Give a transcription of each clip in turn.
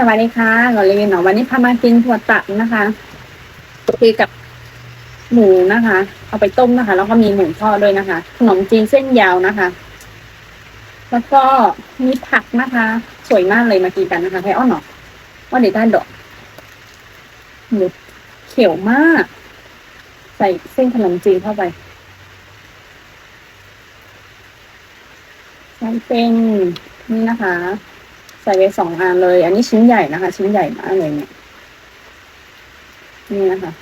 สวัสดีค่ะกอนเลยเนาะวันนี้พามากินถั่วตัดนะคะคือกับหมูนะคะ เอาไปต้มนะคะ แล้วก็มีหมูทอดด้วยนะคะ ขนมจีนเส้นยาวนะคะ แล้วก็มีผักนะคะ สวยมากเลยมากินกันนะคะไทอ้อนเนาะว่าเดี๋ยวได้ดอกหมูเขียวมาก ใส่เส้นขนมจีนเข้าไปใส่เป็นนี่นะคะ ส่ไปสองอันเลย อันนี้ชิ้นใหญ่นะคะ ชิ้นใหญ่มากเลยเนี่ยนี่นะคะ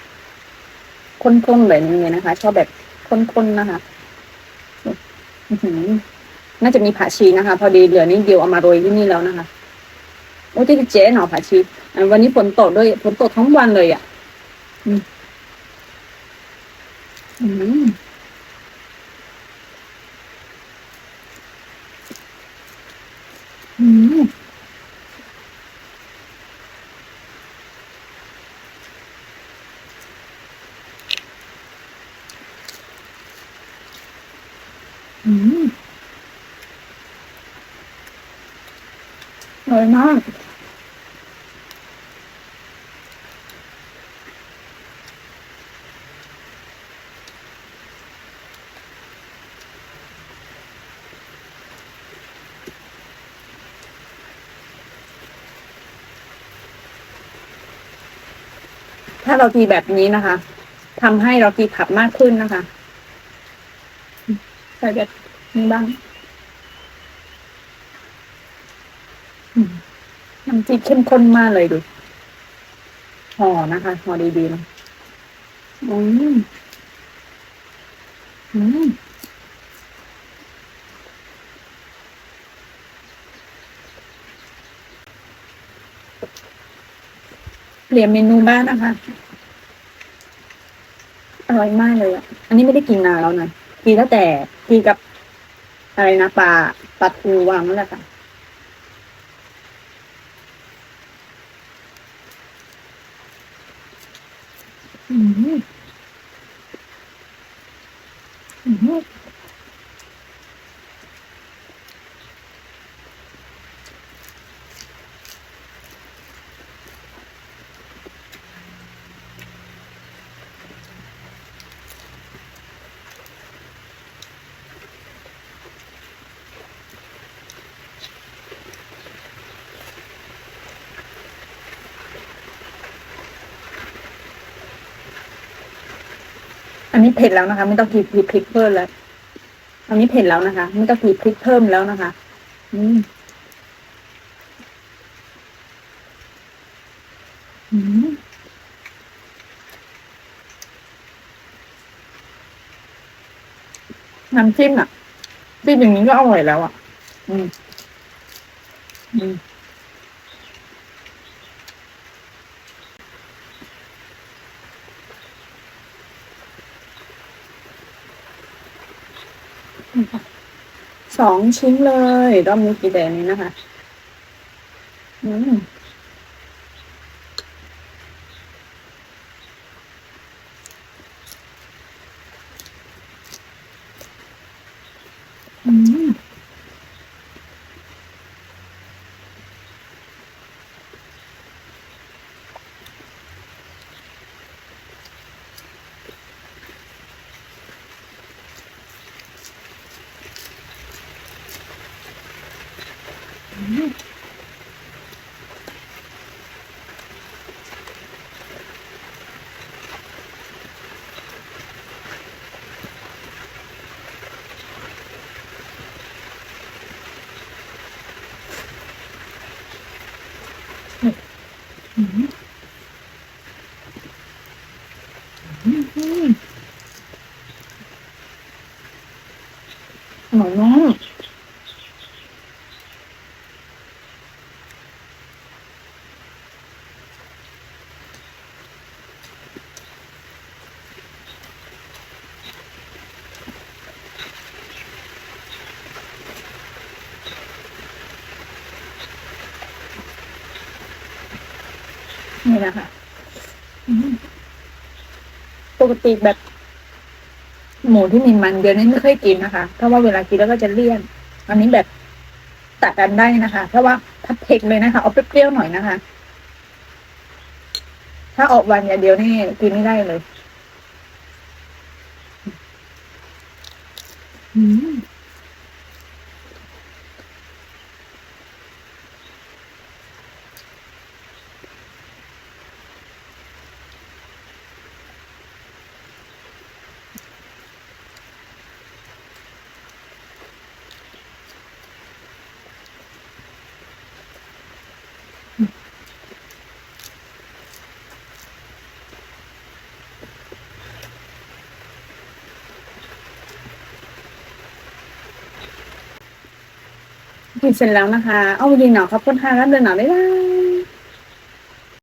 ข้นๆแบบนี้เลยนะคะ ชอบแบบข้นๆนะคะน่าจะมีผักชีนะคะ พอดีเหลือนิดเดียวเอามาโรยที่นี่แล้วนะคะโอ้ที่เจ๊หน่อผักชีวันนี้ฝนตกด้วยฝนตกทั้งวันเลยอะอืมอืม อืมอร่อยมากถ้าเราตีแบบนี้นะคะทำให้เราตีผักมากขึ้นนะคะ ส่แบบนี้บ้างน้ำจิ้มเข้มข้นมากเลยดูห่อนะคะห่อดีๆนะอืมอืมเปลี่ยนเมนูบ้างนะคะ อร่อยมากเลยอะ อันนี้ไม่ได้กินนานแล้วนะ กินตั้งแต่กินกับอะไรนะปลาปลาทูวางนั่นแหละค่ะอืมอืม นี้เผ็ดแล้วนะคะ ไม่ต้องกินพริกเพิ่มแล้วอันนี้เผ็ดแล้วนะคะ ไม่ต้องกินพริกเพิ่มแล้วนะคะ อืมอืมน้ำจิ้มอะจิ้มอย่างนี้ก็อร่อยแล้วอะ อืม อืม สองชิ้นเลย รอบนี้กี่แดงนี้นะคะ อืม อืม อืมอืมอืมอร่อยมาก นี่แหละค่ะปกติแบบ หมูที่มีมันเยอะนี่ไม่เคยกินนะคะเพราะว่าเวลากินแล้วก็จะเลี่ยน อันนี้แบบตัดกันได้นะคะ เพราะว่าผัดเผ็ดเลยนะคะ เอาเปรี้ยวๆหน่อยนะคะ ถ้าออกวันอย่างเดียวนี่กินไม่ได้เลย อืม กินเสร็จแล้วนะคะ เอาดินหนอครับคนทานแล้วเดินหนอได้แล้ว